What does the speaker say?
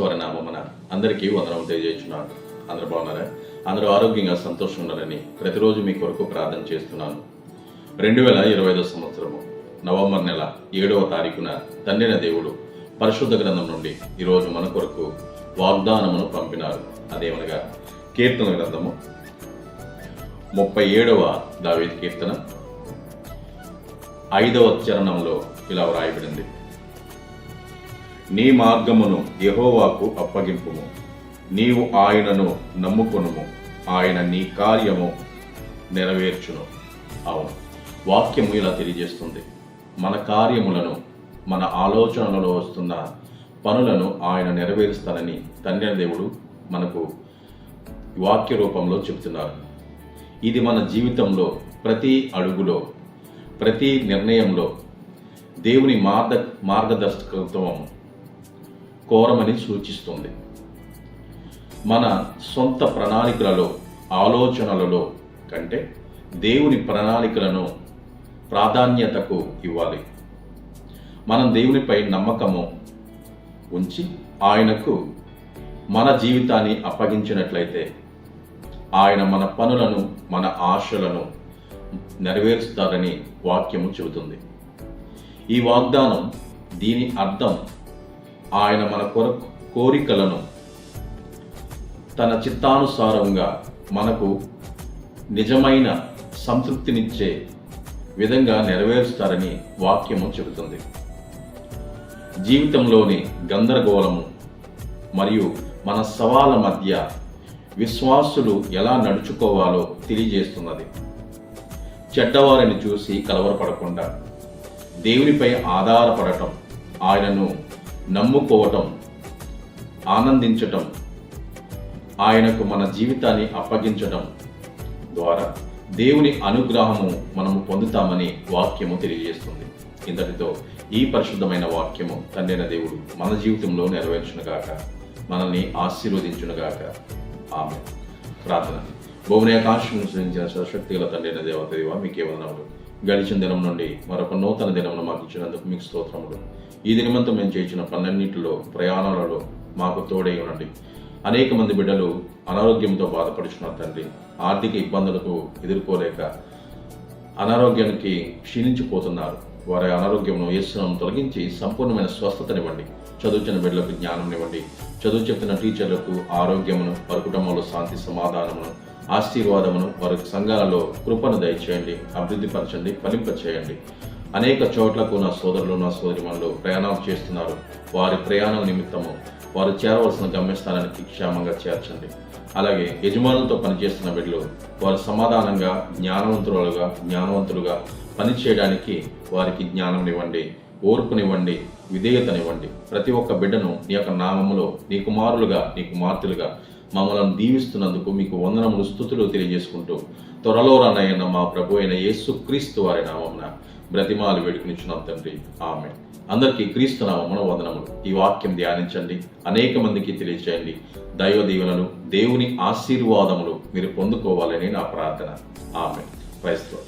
ఈశ్వర నామమున అందరికీ వందనం తెలియజేస్తున్నాను. అందరు బాగున్నారా? అందరూ ఆరోగ్యంగా సంతోషంగా ఉన్నారని ప్రతిరోజు మీ కొరకు ప్రార్థన చేస్తున్నాను. రెండు వేల ఇరవై ఐదో సంవత్సరము నవంబర్ నెల ఏడవ తారీఖున తండ్రిన దేవుడు పరిశుద్ధ గ్రంథం నుండి ఈరోజు మన కొరకు వాగ్దానమును పంపినారు. అదేమనగా కీర్తన గ్రంథము ముప్పై ఏడవ దావేది కీర్తన ఐదవ చరణంలో ఇలా వ్రాయబడింది. నీ మార్గమును యహోవాకు అప్పగింపుము. నీవు ఆయనను నమ్ముకొనుము. ఆయన నీ కార్యము నెరవేర్చును. అవును వాక్యము ఇలా తెలియజేస్తుంది. మన కార్యములను మన ఆలోచనలలో వస్తున్న పనులను ఆయన నెరవేరుస్తానని తండ్రి దేవుడు మనకు వాక్య రూపంలో చెబుతున్నారు. ఇది మన జీవితంలో ప్రతి అడుగులో ప్రతి నిర్ణయంలో దేవుని మార్గ మార్గదర్శకత్వం కోరమని సూచిస్తుంది. మన సొంత ప్రణాళికలలో ఆలోచనలలో కంటే దేవుని ప్రణాళికలను ప్రాధాన్యతకు ఇవ్వాలి. మనం దేవునిపై నమ్మకము ఉంచి ఆయనకు మన జీవితాన్ని అప్పగించినట్లయితే ఆయన మన పనులను మన ఆశలను నెరవేరుస్తారని వాక్యము చెబుతుంది. ఈ వాగ్దానం దీని అర్థం ఆయన మన కొరకు కోరికలను తన చిత్తానుసారంగా మనకు నిజమైన సంతృప్తినిచ్చే విధంగా నెరవేరుస్తారని వాక్యము చెబుతుంది. జీవితంలోని గందరగోళము మరియు మన సవాల మధ్య విశ్వాసులు ఎలా నడుచుకోవాలో తెలియజేస్తున్నది. చెడ్డవారిని చూసి కలవరపడకుండా దేవునిపై ఆధారపడటం ఆయనను నమ్ముకోవటం ఆనందించటం ఆయనకు మన జీవితాన్ని అప్పగించటం ద్వారా దేవుని అనుగ్రహము మనము పొందుతామని వాక్యము తెలియజేస్తుంది. ఇంతటితో ఈ పరిశుద్ధమైన వాక్యము తండ్రైన దేవుడు మన జీవితంలో నెరవేర్చునుగాక మనల్ని ఆశీర్వదించునుగాక. ఆమె ప్రార్థన. భూమిని ఆకాశం సృజించిన సశక్తి గల తండ్రైన దేవత దేవ మీకే వందనములు. గడిచిన దినం నుండి మరొక నూతన దినమును మాకు ఇచ్చినందుకు మీకు స్తోత్రములు. ఈ దినమంతా మేము చేసిన పన్నెండింటిలో ప్రయాణాలలో మాకు తోడై ఉండండి. అనేక మంది బిడ్డలు అనారోగ్యంతో బాధపడుచున్నారు తండ్రి. ఆర్థిక ఇబ్బందులకు ఎదుర్కోలేక అనారోగ్యానికి క్షీణించిపోతున్నారు. వారి అనారోగ్యమును యేసునామం తొలగించి సంపూర్ణమైన స్వస్థతనివ్వండి. చదువుచిన బిడ్డలకు జ్ఞానంనివ్వండి చదువు చెప్తున్న టీచర్లకు ఆరోగ్యమును వారి కుటుంబంలో శాంతి సమాధానమును ఆశీర్వాదమును వారి సంఘాలలో కృపను దయచేయండి అభివృద్ధి పరచండి ఫలింప చేయండి. అనేక చోట్లకు నా సోదరులు నా సోదరిమణులు ప్రయాణాలు చేస్తున్నారు. వారి ప్రయాణం నిమిత్తము వారు చేరవలసిన గమ్యస్థానానికి క్షేమంగా చేర్చండి. అలాగే యజమానులతో పనిచేస్తున్న బిడ్డలు వారు సమాధానంగా జ్ఞానవంతులుగా జ్ఞానవంతులుగా పనిచేయడానికి వారికి జ్ఞానంనివ్వండి ఓర్పునివ్వండి విధేయతనివ్వండి. ప్రతి ఒక్క బిడ్డను నీ యొక్క నామములో నీ కుమారులుగా నీ కుమార్తెలుగా మమ్మల్ని దీవిస్తున్నందుకు మీకు వందనములు స్థుతులు తెలియజేసుకుంటూ త్వరలో రానయ్యన్న మా ప్రభు అయిన యేసు క్రీస్తు వారి నామమున బ్రతిమాలు వేడుకునిచ్చిన తండ్రి. ఆమె అందరికీ క్రీస్తునామమున వందనములు ఈ వాక్యం ధ్యానించండి. అనేక మందికి తెలియజేయండి. దైవ దీవెనలు దేవుని ఆశీర్వాదములు మీరు పొందుకోవాలని నా ప్రార్థన. ఆమె క్రైస్తవ